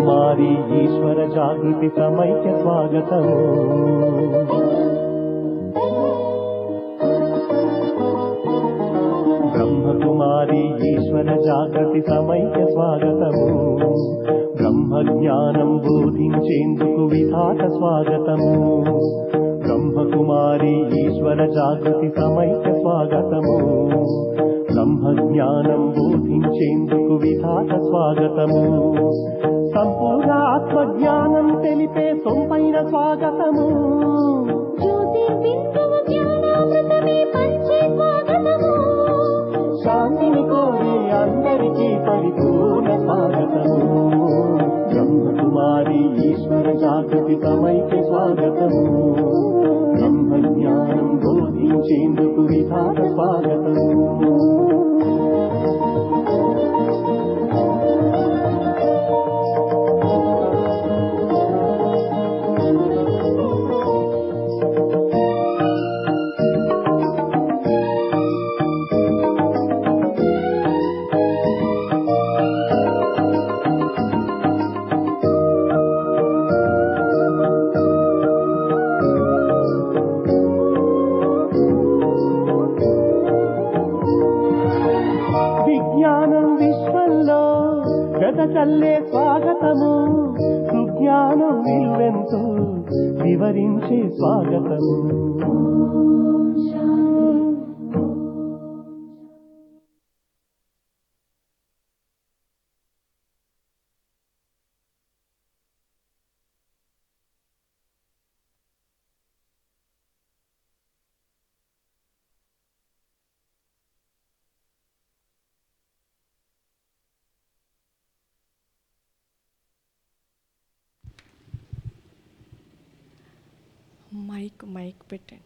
కుమారి ఈశ్వర జాగృతి సమైక్య స్వాగతము బ్రహ్మకుమారి ఈశ్వర జాగృతి సమైక్య స్వాగతము బ్రహ్మజ్ఞానం బోధించేందుకు విధాత స్వాగతము బ్రహ్మకుమారి ఈశ్వర జాగృతి సమైక్య స్వాగతము బ్రహ్మజ్ఞానం బోధించేందుకు విధాత స్వాగతము స్వాగతము. శాంతిని కోరే అందరికీ పరిపూర్ణ స్వాగతము. బ్రహ్మకుమారి ఈశ్వర జాగృతి సమైక్య స్వాగతము. బ్రహ్మ జ్ఞానం బోధించేందుకు విధాత స్వాగతము. గదచల్లే స్వాగతము సుజ్ఞానం విలువెంతో వివరించే స్వాగతము. Mike, Mike Patton.